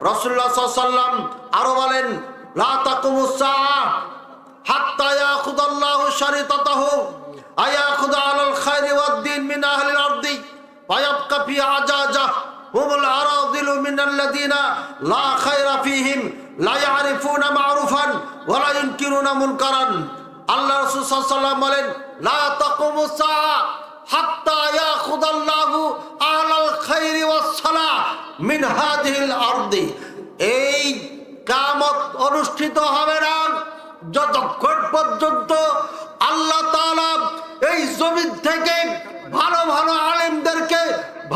রসুল্লাহ আরও বলেন আহলিল আল্লাহ রাসূল বলেন লা তাকুমুস হাত্তা ইয়াখুদাল্লাহু ওয়াস সালাহ মিন হাদিহিল এই কামত অনুষ্ঠিত হবে না যতক্ষণ পর্যন্ত আল্লাহ তাআলা এই জমিন থেকে ভালো ভালো আলেমদেরকে,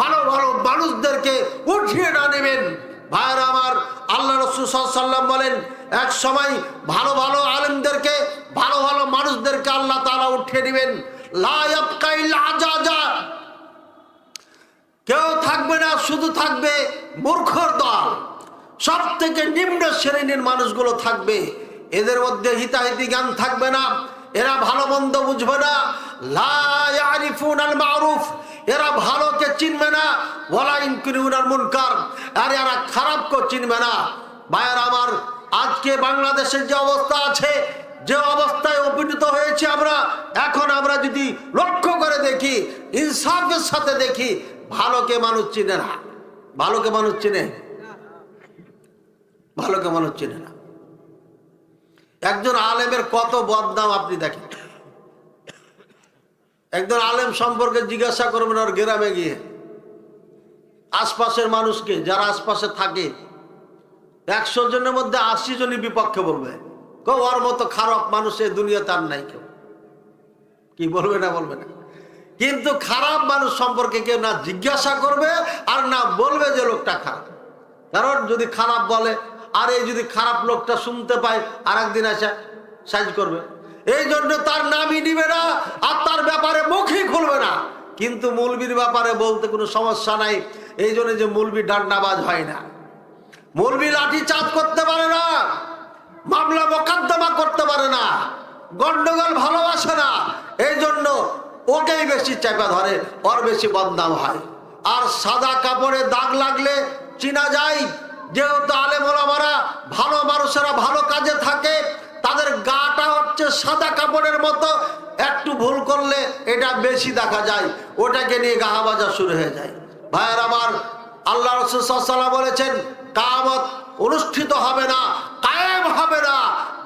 ভালো ভালো মানুষদেরকে উঠিয়ে না নেবেন। ভাইয়ের আমার, আল্লাহ রসুল সাল্লাম বলেন, এক সময় ভালো ভালো আলেমদেরকে, ভালো ভালো মানুষদেরকে আল্লাহ তাআলা উঠিয়ে নেবেন। লায়াবকা ইল্লা আজাজা কেউ থাকবে না শুধু থাকবে মূর্খর দল। সব থেকে নিম্ন শ্রেণির মানুষগুলো থাকবে। এদের মধ্যে হিতাহিতি জ্ঞান থাকবে না। এরা ভালো মন্দ বুঝবে না। এরা ভালোকে চিনবে না। মুনকার। আর এরা খারাপকে চিনবে না। আমার, আজকে বাংলাদেশের যে অবস্থা আছে, যে অবস্থায় উপনীত হয়েছে আমরা, এখন আমরা যদি লক্ষ্য করে দেখি, ইনসাফের সাথে দেখি ভালোকে মানুষ চিনে না। ভালোকে মানুষ চিনে? ভালোকে মানুষ চিনে না। একজন আলেমের কত বদনাম আপনি দেখেন। একজন আলেম সম্পর্কে জিজ্ঞাসা করবেন ওর গ্রামে গিয়ে। আশপাশের মানুষকে, যারা আশপাশে থাকে, একশো জনের মধ্যে আশি জনই বিপক্ষে বলবে। কেউ ওর মতো খারাপ মানুষ এই দুনিয়াতে আর নাই কেউ। কি বলবে না বলবে না। কিন্তু খারাপ মানুষ সম্পর্কে কেউ না জিজ্ঞাসা করবে আর না বলবে যে লোকটা খারাপ। কারণ যদি খারাপ বলে, আর এই যদি খারাপ লোকটা শুনতে পায় আর একদিন আসে সাইজ করবে। এই জন্য তার নামই নিবে না, আর তার ব্যাপারে মুখই খুলবে না। কিন্তু মৌলবীর ব্যাপারে বলতে কোনো সমস্যা নাই। এই জন্য যে মৌলবী ডান্ডাবাজ হয় না। মৌলবী লাঠি চাপ করতে পারে না, মামলা মোকদ্দমা করতে পারে না, গন্ডগোল ভালোবাসে না। এই জন্য ওকেই বেশি চেপে ধরে, ওর বেশি বদনাম হয়। আর সাদা কাপড়ে দাগ লাগলে চিনা যায়। যেহেতু আলেমোলামারা ভালো মানুষেরা ভালো কাজে থাকে, তাদের গাটা হচ্ছে সাদা কাপড়ের মতো। একটু ভুল করলে এটা বেশি দেখা যায়, ওটাকে নিয়ে গাহা বাজা শুরু হয়ে যায়। ভাইয়ের আমার আল্লাহ রসুল্লাহ বলেছেন, কামত অনুষ্ঠিত হবে না কায়েম হবে না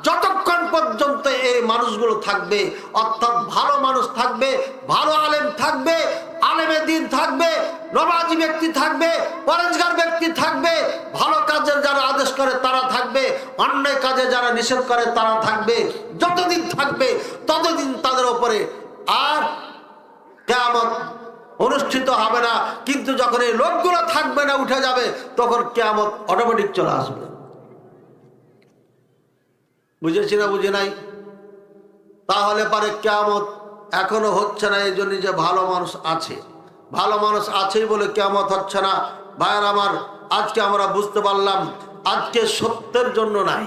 যতক্ষণ পর্যন্ত এই মানুষগুলো থাকবে, অর্থাৎ ভালো মানুষ থাকবে, ভালো আলেম থাকবে আলেমে দিন থাকবে নবাজি ব্যক্তি থাকবে, পরেজগার ব্যক্তি থাকবে, ভালো কাজের যারা আদেশ করে তারা থাকবে, অন্যায় কাজে যারা নিষেধ করে তারা থাকবে, যতদিন থাকবে ততদিন তাদের উপরে আর কেমন অনুষ্ঠিত হবে না। কিন্তু যখন এই লোকগুলো থাকবে না, উঠে যাবে, তখন কেমন অটোমেটিক চলে আসবে। বুঝেছি না বুঝে নাই? তাহলে পারে কেমত এখনও হচ্ছে না, এই জন্য যে ভালো মানুষ আছে। ভালো মানুষ আছেই বলে কেমত হচ্ছে না। ভাইয়ের আমার, আজকে আমরা বুঝতে পারলাম, আজকে সত্যের জন্য নাই।